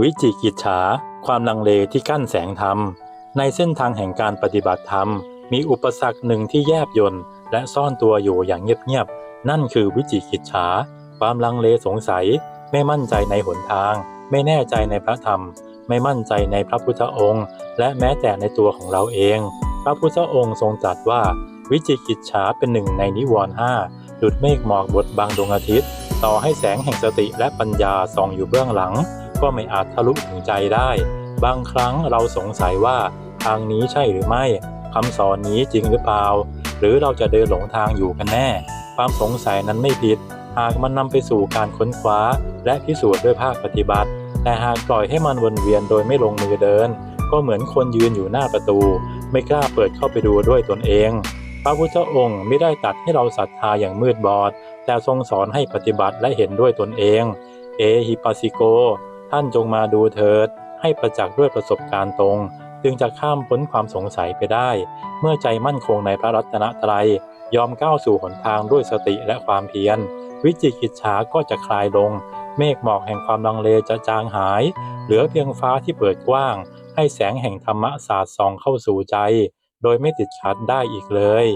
วิจิกิจฉา ความลังเลที่กั้นแสงธรรม ในเส้นทางแห่งการปฏิบัติธรรม มีอุปสรรคหนึ่งที่แยบยนต์และซ่อนตัวอยู่อย่างเงียบๆ นั่นคือวิจิกิจฉา ความลังเลสงสัย ไม่มั่นใจในหนทาง ไม่แน่ใจในพระธรรม ไม่มั่นใจในพระพุทธองค์ และแม้แต่ในตัวของเราเอง พระพุทธองค์ทรงตรัสว่า วิจิกิจฉาเป็นหนึ่งในนิวรณ์ห้าดุดเมฆหมอกบดบังดวงอาทิตย์ ต่อให้แสงแห่งสติและปัญญาส่องอยู่เบื้องหลัง ก็ไม่อาจทะลุถึงใจได้ บางครั้งเราสงสัยว่าทางนี้ใช่หรือไม่คำสอนนี้จริงหรือเปล่า หรือเราจะเดินหลงทางอยู่กันแน่ ความสงสัยนั้นไม่ผิด หากมันนำไปสู่การค้นคว้า และพิสูจน์ด้วยภาคปฏิบัติ แต่หากปล่อยให้มันวนเวียนโดยไม่ลงมือเดิน ก็เหมือนคนยืนอยู่หน้าประตู ไม่กล้าเปิดเข้าไปดูด้วยตนเอง พระพุทธองค์ไม่ได้ตัดให้เราศรัทธาอย่างมืดบอด แต่ทรงสอนให้ปฏิบัติและเห็นด้วยตนเอง เอฮิปัสสิโก ท่านจงมาดูเถิด ให้ประจักษ์ด้วยประสบการณ์ตรง จึงจะข้ามพ้นความสงสัยไปได้ เมื่อใจมั่นคงในพระรัตนตรัย ยอมก้าวสู่หนทางด้วยสติและความเพียร วิจิกิจฉาก็จะคลายลง เมฆหมอกแห่งความลังเลจะจางหาย เหลือเพียงฟ้าที่เปิดกว้าง ให้แสงแห่งธรรมะสาดส่องเข้าสู่ใจ โดยไม่ติดขัดได้อีกเลย